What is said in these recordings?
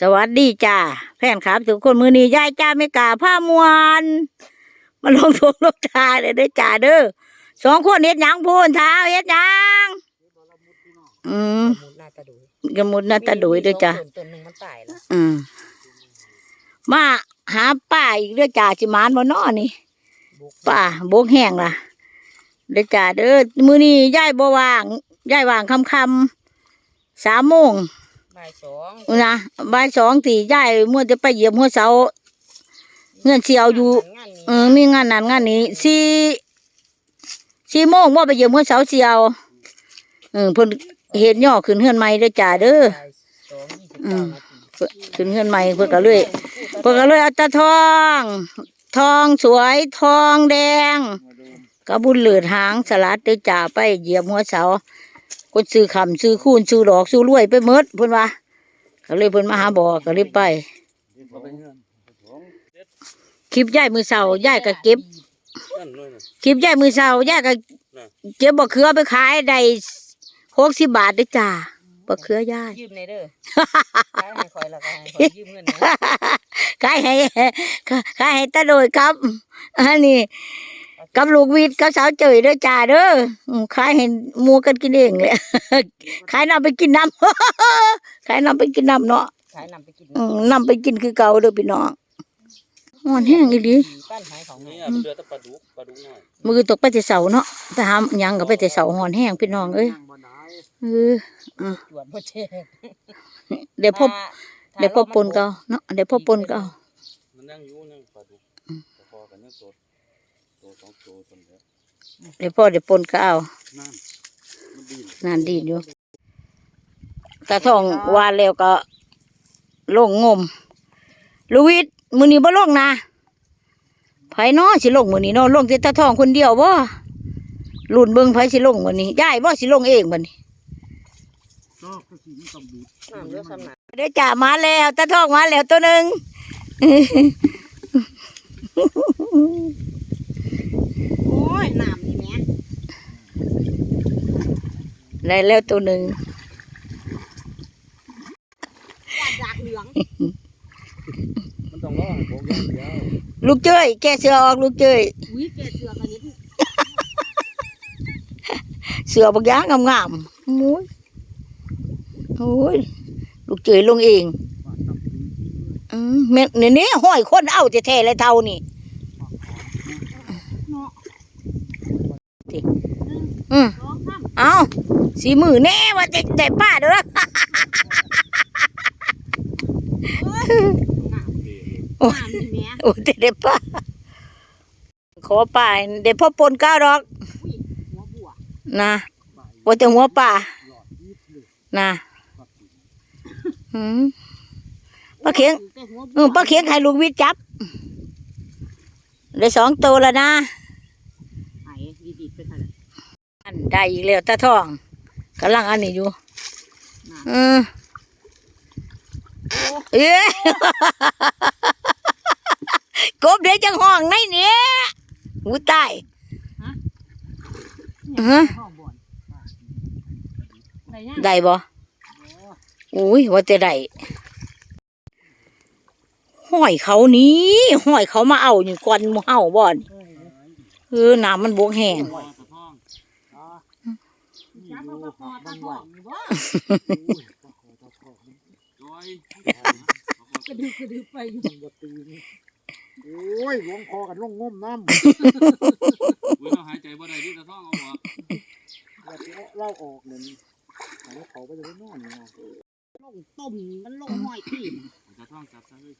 สวัสดีจ้าแฟนครับทุกคนมือนี้ยายจ้าไม่กล้าผ้ามวนมาลงทงลงทาเลยเด้อจ้าเด้อสองคนเฮ็ดหยังพูนเท้าเฮ็ดหยังอืมมุดหน้าตาดูกระมุดหนาตาดุยเด้อจ้าต้นหนึ่งมันตายแล้วอืมมาหาป้าอีกเด้อจ้าสิมานบ่นอนี่ป้าโบกแห้งล่ะเด้อจ้าเด้อมือนี้ยายบ่ว่างยายว่างค่ำๆสามโมง บ่ายสองนะบ่ายสองตียายเมื่อจะไปเหยียบหัวเสาเงื่อนเสียวอยู่งานนี้เออมีงานนั้นงานนี้สี่สี่โมงว่าไปเหยียบหัวเสาเสียวเออเพิ่นเห็นย่อขึ้นเฮือนใหม่เด้อจ้าเด้อบ่ายสองยี่สิบเก้านาทีเพิ่นขึ้นเฮือนใหม่เพิ่นก็เลยเพิ่นก็เลยเอาตาทอง ทองสวยทองแดงกระบุญเหลือดหางสลัดเด้อจ้าไปเหยียบหัวเสา คนซื้อคำซื้อคูณซื้อดอกซื้อรวยไปหมดเพิ่นว่าก็เลยเพิ่นมาหาบอกก็เลยไปคลิปย่ายมือเสาย่ายก็เก็บนั่นเลยนะคลิปย่ายมือเสาย่ายก็น่ะเก็บบักเขือไปขายได้หกสิบบาทเด้อจ้าบักเขือย่ายยืมในเด้อขายให้คอยและก็ให้คอยยืมเงินนะขายให้ขายให้ตาโดยครับอันนี้ กับลูกวิทย์กับสาวเจยเด้อจ้าเด้ออืมขายให้หมูกันกินเองเลยขายน้ำไปกินน้ำขายน้ำไปกินน้ำเนาะขายนำไปกินอืมน้ำไปกินคือเก่าเด้อพี่น้องอ่อนแห้งอีหลีปั้นหายของนี่นี่อะเรือแตะปลาดุกปลาดุกน้อยมือตกไปแต่เสาเนาะไปหาหยังก็ไปแต่เสาหอนแห้งพี่น้องเอ้ยเออจวนพ่อเช่เดี๋ยวพบเดี๋ยวพบปนเก่าเนาะเดี๋ยวพบปนเก่ามันนั่งอยู่นั่งปลาดุกแต่พอกันนั่งโตโตส องโตจนแล้วเดี๋ยวพ่อเดี๋ยวปนเก่านั่นมันดีนานดีอยู่ตาทองวานแล้วก็ลงงมลูกวิทย์มือนี้บ่ลงนะไผเนาะสิลงมือนี้เนาะลงแต่ตาทองคนเดียวบ่ลุ่นเบิ่งไผสิลงมื้อนี้ยายบ่สิลงเองบัดนี้ก็ก็สีมันต้องดูดน้ำเยอะสำนักเด้อจ้ามาแล้วตาทองมาแล้วตัวหนึง โอ้ยน้ำนี่แม่ ได้แล้วตัวหนึงดากเหลืองมันต้องรอให้ผมอย่างเดียวลูกเจ้ยแกเสือออกลูกเจ้ยอุ้ยแกเสือกันนี้เสือบักอยางงามๆโอ้ยโอ้ยลูกเจ้ยลงเองอืมแม่นนี่นี่ห้อยคนเอาแท้ๆเลยเท่านี่อืมร้องข้ามเอา สีมือแน่ว่าจะได้ป้าเด้อน้ำนี่แม่โอ้จะได้ป้า ขอป้าเดี๋ยวพ่อปนก้าวดอกหัวบัวนะว่าจะหัวป่านะอืมป้าเขียงแต่หัวเออป้าเขียงให้ลูกวิทย์จับได้สองตัวแล้วนะไอ้ดีๆไปเท่าไหร่อันได้อีกแล้วตาทอง กำลังอันนี้อยู่เออเอ๊ะกบเดี๋ยวจังห้องในเนี้ยหูตายฮะห้องบ่อนได้ยังได้บ่อุ้ยว่าจะได้ห้อยเขานี้ห้อยเขามาเอาอยู่ก่อนหมู่เฮาบ่อนเออน้ำมันบวกแห้งปลาตะท่อง จับเอาปลาคอตาทองนี่บ่จอยกระดึบกระดึบไปอยู่โอ้ยหลวงคอกันลงงมน้ำเว้ยเราหายใจบ่ได้ที่ตะท่องเอาบ่แล้วสิเอาเหล่าออกเลยนี่เอาเขาไปจะได้นอนนี่นะลงต้มมันลงห้อยที่ตะท่องจับซะเลย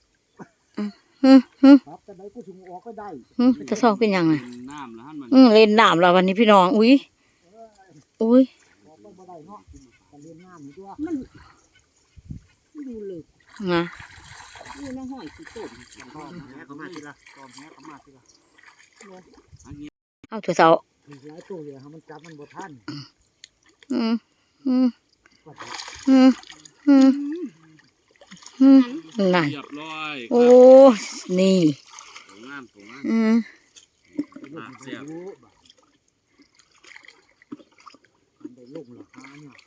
ฮึฮึครับแต่ไหนกูถึงออกก็ได้ฮึจะซองเป็นหยังไงเป็นน้ำแล้วหั่นมันอืมเล่นน้ำแล้ววันนี้พี่น้อง อุ้ยอุ้ย ออกก็บ่ได้เนาะ กันเรียนน้ำนี่ตัวมันดูเลยนะดูในห้อยที่ต้มตอมแหเขามาทีละตอมแหเขามาทีละเอาถั่วเสามีหลายตัวเลยครับมันจับมันบ่ทันอืมอืมอืมอืมอืมนั่นเรียบร้อยโอ้นี่สวยงามสวยงามอืมปากเสียบรู้บ่มันได้ลงราคาเนี่ย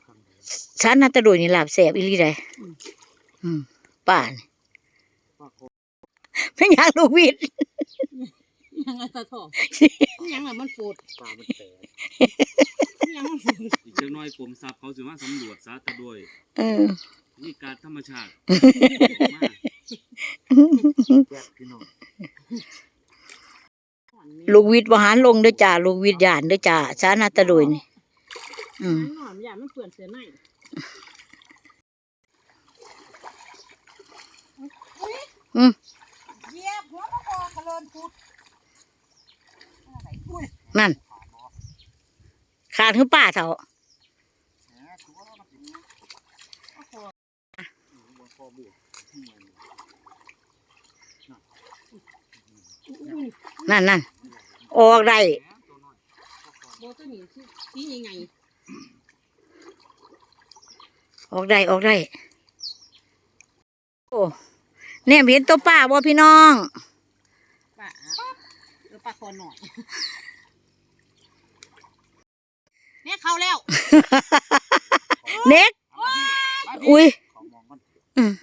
ครั้งเดียวฉันน่าจะดูนี่หลับแสบอีหลีได้อืมปป่านี่ปลาคอไม่อยากลูกวิทย์ยังไงตาทองยังไงมันโฟดปลามันแตกยังมันโฟดอีกจักหน้อยกรมทรัพย์เขาสิมาสำรวจซะแต่ด้วยเออนี่การธรรมชาติมาแยกพี่น้องลูกวิทย์บหารลงเด้อจ้าลูกวิทย์ยานเด้อจ้าสานาตะโดยนี่อืมหนอนอย่ามันเปื่อนเสียใน อืมเหยียบหัวปลาคอกระเลินพุดนั่น ขาดคือป้าเถาแหมถือว่ามันเป็นหัวคอเบื่อนั่นนั่นออกได้โบตัวนี้ที่ที่ยังไง ออกได้ออกได้ โอ้เนี่ยเห็นตัวป้าบ่พี่น้องปลาแล้วปลาคอหน่อยเนี่ยเข้าแล้วเน็กอุ้ยเขามองมัน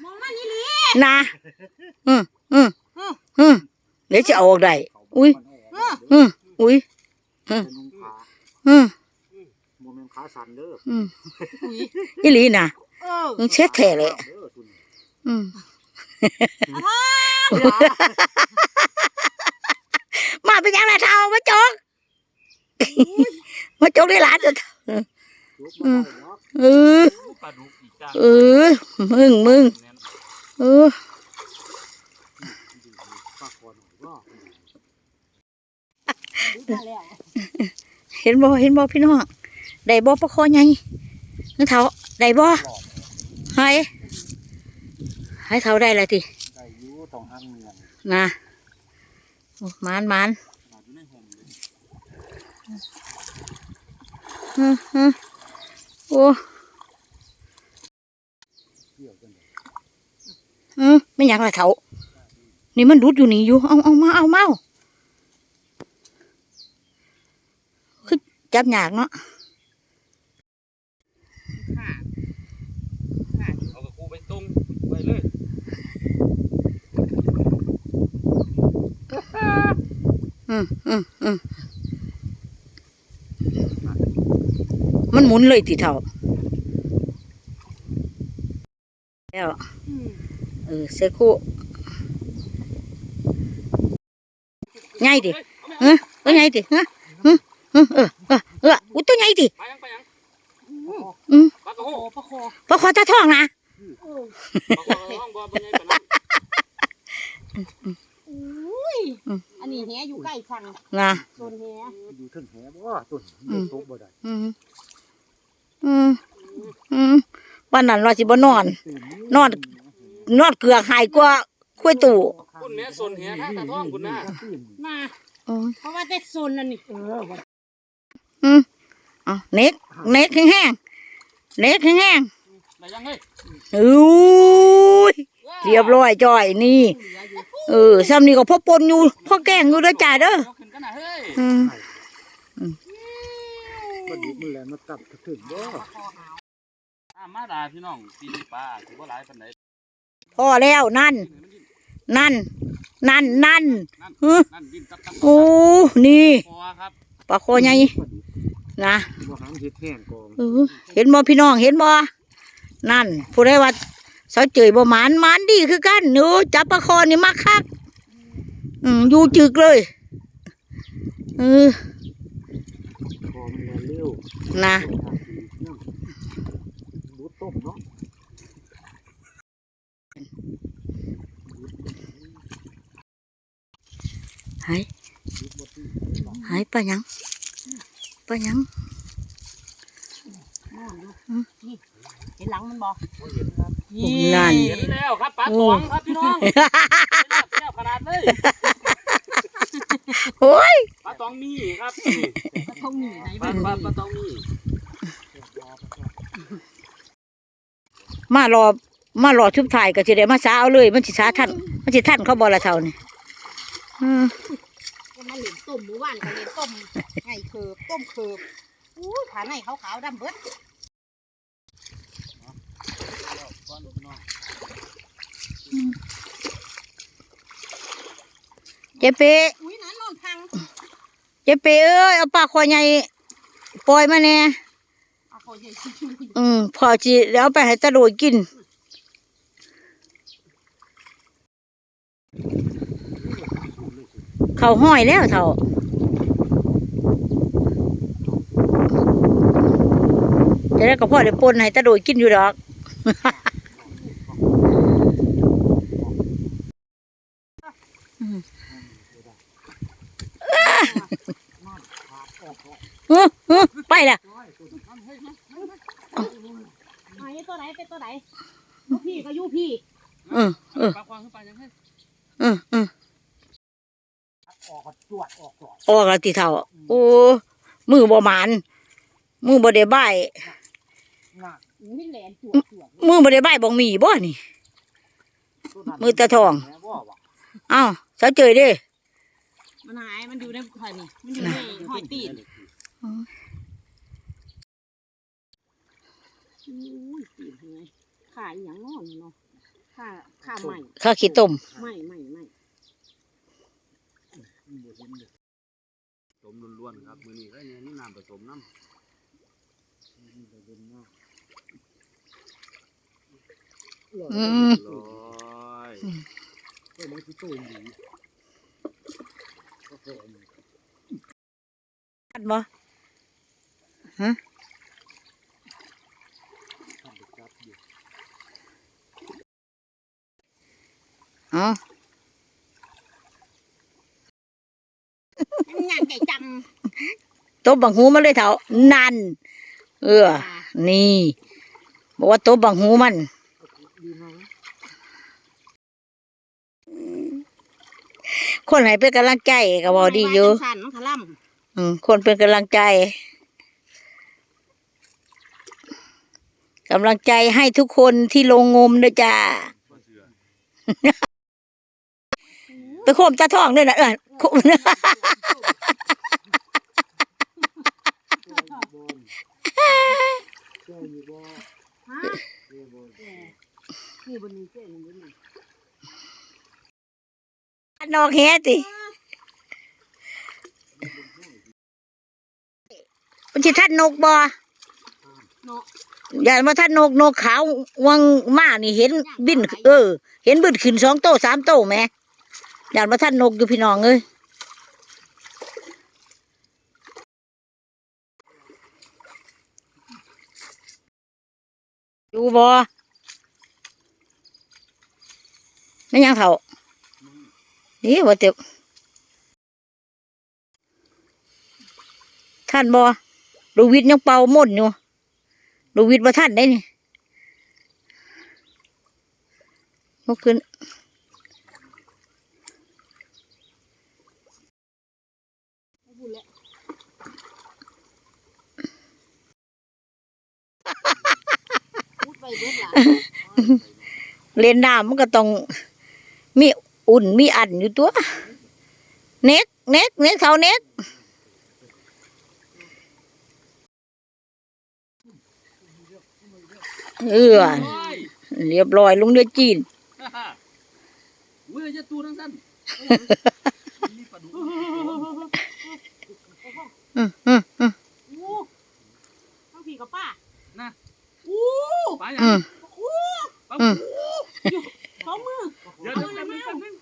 มองมานี่เลยนะอืมอืมอืมเดี๋ยวจะเอาออกได้เขาอุ้ยมันออกอืมอุ้ยเป็นนุ่งขาอืมโมเมนต์ ขาสั่นเด้ออืมอุ้ยอีหลีนะเออมึงเช็ดแท้เลยเด้อคุณอืมมาเป็นยังไงเท่ามาจกมาจกได้หลานจะยกมาได้เนาะเออปลาดุกอีกจ้าเออมึงมึงเออปลาคอหน่อยว่ามาแล้วเห็นบ่เห็นบ่พี่น้อง ได้บ่ปลาคอใหญ่นึกเท่าได้บ่ให้ให้เท่าได้ละทีได้อยูต้องห้างเมืองนะโอ้มานมานขนาดอยู่ในห่มเลยฮึฮึโอ้เที่ยวกันเลยอืมไม่อยากละเท่านี่มันรุดอยู่นี่อยู่ เอาเอามาเอามาเอาคือจับยากเนาะค่ะค่ะ เอากับกูไปตรงไปเลย อืมอืมอืมมันหมุนเลยทีเท่าแล้วอืมเออเซคูง่ายดิเออตัวใหญ่ดิฮะเออเออเออเออเอออุ้ยตัวใหญ่ดิไปยังไปยังอืมปลากระโหโอ้ปลาคอปลาคอตาทองนะเออปลากระโหห้องบ่เป็นไงปานนั้ นอุ้ยอันนี้แหอยู่ใกล้ชังนะโซนแหอยู่ถึงแหบ่ต้นอืม ตกบ่ได้อืมอืมอืมวันนั้นว่าสิบ่นอนนอน นอนเกลือกหายกว่าคุยตู่คุณแม่สนแหทางตาท้องคุณน่ะมา อืมเพราะว่าได้โซนนั่นนี่เออวันอืมเอาเน็กเน็กแห้งๆเน็กแห้งได้ยังเฮ้ยๆอุ้ย เรียบร้อยจ้อยนี่เหลืออยู่เออซ้ำนี่ก็พ่อปนอยู่พ่อแกล้งอยู่เด้อจ้าเด้อยกขึ้นกันนะเฮ้ยอืมก็ดีมันแลมาตับถึงบ่ตามมาดาพี่น้องปีนี้ปลาถือว่าหลายปานใดพอแล้วนั่น นั่น นั่นนั่นนั่นฮึนั่นยินตับตับโอ้นี่พอครับปลาคอใหญ่พอดีนะบ่หางเฮ็ดแห้งกองเออเห็นบ่พี่น้องเห็นบ่นั่นผู้ใดว่าเสาเจยบ่หมานหมานดีคือกันหนูจับปลาคอนี่มาคักอืมอยู่จึกเลยเออคอมันแลเร็วนะดูต้มเนาะหายหายปลาหยังปลาหยัง นอนอยู่นี่เห็นหลังมันบ่นั่น เห็นแล้วครับปลาตองครับพี่น้องแก้วขนาดเลยโอ้ยปลาตองมีครับกระทงหนีไหนปลาบ้างปลาปลาตองมีมารอมารอชุบถ่ายก็สิได้มาสาเอาเลย มันสิสาท่านมันสิท่านเขาบ่ละเท่านี่อืมมาเหรียญต้มหมู่บ้านก็เหรียญต้มไงเคิบต้มเคิบอู้ขาในขาวๆดำเบิด ก้อนลูกน้อง จ๊เป๊ะอุ้ยนั้นนอนพังเจ๊เป๊ะเอ้ยเอาปลาคอใหญ่ปล่อยมาแน่เอาคอใหญ่ชิวๆอืมพอจีแล้วไปให้ตะโดยกินเขาห้อยแล้วเท่าจะได้กับพ่อเดี๋ยวปนให้ตะโดยกินอยู่ดอก อื้ออื้อไปละ ไอ้ตัวไหนเป็นตัวไหนลูกพี่ก็อยู่พี่ อืออือ ปลาควางขึ้นไปยังไง อืออือ ออกก็จวด ออกก่อนออกแล้วติเท่าโอ้มือบ่หมานมือบ่ได้บ่ายหนักอุ้ยแหลนจวดจวดมือบ่ได้บ่ายบ่มีบ่นี่ตัวนั้นมือตาทองแม่บ่วะเอ้าเสาเจยเด้มันหายมันอยู่ในหอยนี่มันอยู่ในหอยตีนอุ้ยตีนเฮ้ยขาอีหยังนอนเนาะขาขาใหม่ข้าวขี้ต้มใหม่ใหม่ใหม่ มล้วนๆครับมือนี้ก็เนี่ยนี่น้ำผสมน้ำนี่บ่เห็นมากอืมร้อยก็มันสิโตมดีก็พอมันอันบ่ทำไปจับอยู่เอ้ งานไก่จตบบังหูมันเลยเท่านั่น เออำนี่ บอกว่าตบบังหูมันดีมากนะคนให้เป็นกำลังใจก็บ่ดีอยู่สั่นมันขล่ำอืมคนเป็นกำลังใจกำลังใจให้ทุกคนที่ลงงมด้วยจ้า ก็เสือ ไปโคมตาทองด้วยนะเออโคมเจ้าอยู่บ่ฮะเจ้าบ่นี่บนนี้เจ๊นี่บนนี้นอกแฮติมันสิทัดนกบ่เนาะอย่ามาทัดนนกนกขาววังมานี่เห็นบิน เออ เห็นบินขึ้นสองโตสามโตแหม อย่ามาทัดนนกอยู่พี่น้องเอ้ยอยู่บ่ไม่ยังเถ่านี่ว่เต็บท่านบ่ดูวิทย์ยังเป่าม่นอยู่ดูวิทย์บ่ท่านได้นี่ลุกขึ้น พูดแล้วพูดไปเบิดหลาน เล่นน้ำมันก็ต้องมีอุ่นมีอันอยู่ตัว เน็กเน็กเน็กเขาเน็กเออโอ้ยเรียบร้อยลุงเดือจีนฮ่าฮ่าอุ้ยจะตูทั้งสั้นมีปลาดุก อืมอืมอืม อู้ทั้งพี่กับป้า นะ อู้ ปลาอ อื ย่าง ม ปลา อืม สองมือ เดี๋ยวเดี๋ยวเดี๋ยวเดี๋ยวเดี๋ยว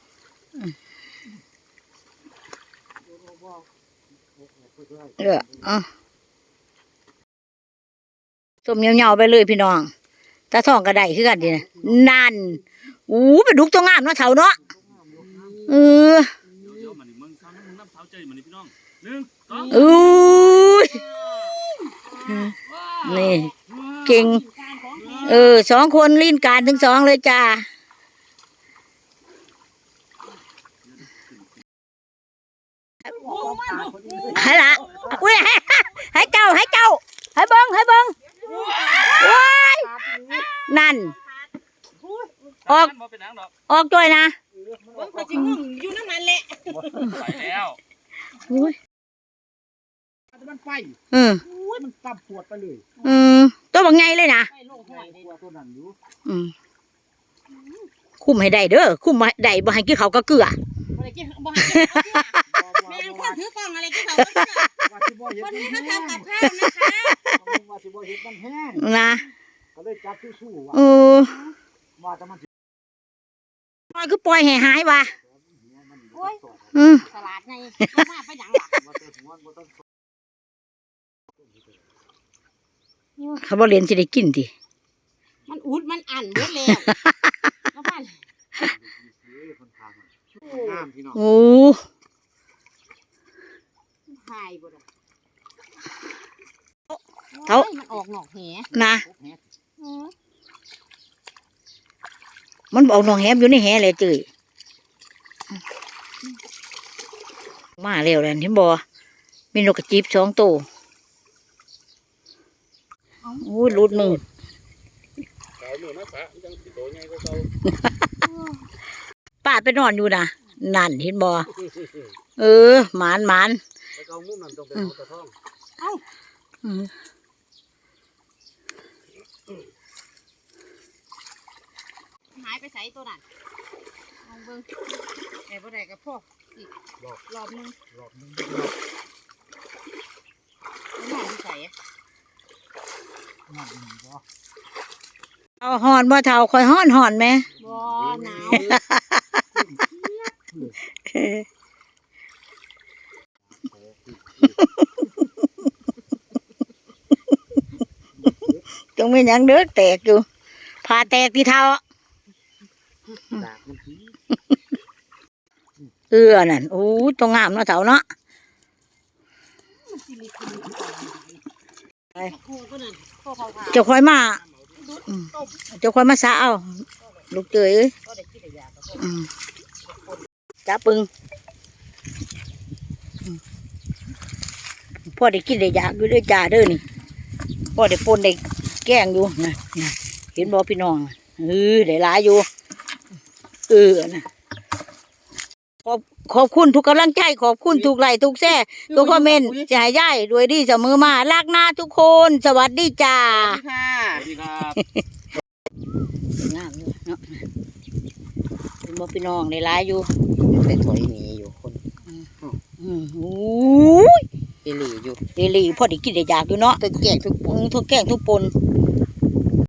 เอออะ ส้มเหนียวๆไปเลยพี่น้องตาทองก็ได้คือกันดีนะนั่นอู้ไปดุกตัวงามเนาะเถาเนาะเออเดี๋ยวมันนี่มึงซ้ำมึงน้ำสาวใจมันนี่พี่น้องหนึ่งสองอุ้ยนี่เก่งการของแท้เออสองคนลิ้นการถึงสองเลยจ้าให้ละอุ้ยให้ให้เจ้าให้เจ้าให้เบิ้งให้เบิ้ง ว้ายนั่น ออกบ่เป็นหนังดอกออกด้วยนะเบิ่งเขาจิงึ่งอยู่นั่นนั่นแหละไปแล้วอุ้ยมันไฟอืมอุ้ยมันตับปวดไปเลยอืมตัวบักไงเลยนะไปลงหอยกลัวตัวนั้นอยู่อืมคุมให้ได้เด้อคุมให้ได้บ่ให้กินเขาวก็เกลือ บ่ได้จิบ่ให้เจ้าเขาเชื่อบ่บ่แม่งคบ่นถือกล้องอะไรที่เขาเชื่อว่าสิบ่เฮ็ดคนมันี้นเขาแห้งทำกับข้าวนะคะว่าสิบ่เฮ็ดมันแห้งนะก็เลยจับสู้ๆว่าโอ้ว่าแต่มันสิปล่อยก็ปล่อยให้หายว่ะโอ้ยอืมสลัดไงมาไปหยังล่ะว่าแต่หัวบ่ต้องเขาบ่เรียนสิได้กินติมันอุดมันอันเบิดแล้วมาบ้าน เอ้ยคนทางอะงามพี่น้อง โอ้ หายบ่ได้ เท่า โอ้ยมันออกนอกแหนะพบแฮะอืมมันบอกน้องแหมอยู่ในแหเลยจื้ยมาเร็วแล้วเห็นบ่มีนกกระจิบสองตัวโอ้ยหลุดมือขาวมือมาปะจังสิโตใหญ่กว่าเก่าป้าไปนอนอยู่นะนั่นเห็นบ่เออหมานหมานแต่เก่ามุมนั้นต้องเป็นเอาตะท่องอืม หาย ไปใส่ตัวนั้นลองเบิ่งแต่บ่ได้กับพ่ออีกรอบนึงรอบหนึงมันนอนที่ใส่อะงามอีบ่เอาหอนบ่เท่าคอยห้อนหอนไหมบ่หนาวจงมีหยังเด้อแตกอยู่ผ่าแตกที่เท่า ดากมันสิ เออนั่นโอ้ยต้องงามเนาะเท่าเนาะมันสิริคุณไปโคตัวนั้นโคขาวๆเจะคอยมาต้มเจะคอยมาสาเอาลูกเจยเอ้ยก็ได้กินได้ยาก็พออืมจับปึงอืมพ่อได้กินได้อยากอยู่ด้วยจ่าเด้อนี่พ่อได้ปนได้แกล้งอยู่นะนะเห็นบ่พี่น้องเออได้หลายอยู่เออนะ ขอบขอบคุณทุกกำลังใจ ขอบคุณทุกไลค์ทุกแซ่ทุกคอมเมนต์จะให้ย่ายรวยดีเสมอมารักหน้าทุกคน สวัสดีจ้าค่ะสวัสดีครับงามอยู่เนาะเห็นบ่พี่น้องได้หลายอยู่แต่ถอยหนีอยู่คนอืมโอ้ยเอหลีอยู่เดลี่พอได้กินได้อยากอยู่เนาะตึกแก่งทุกอืมทุกแกล้งทุกปน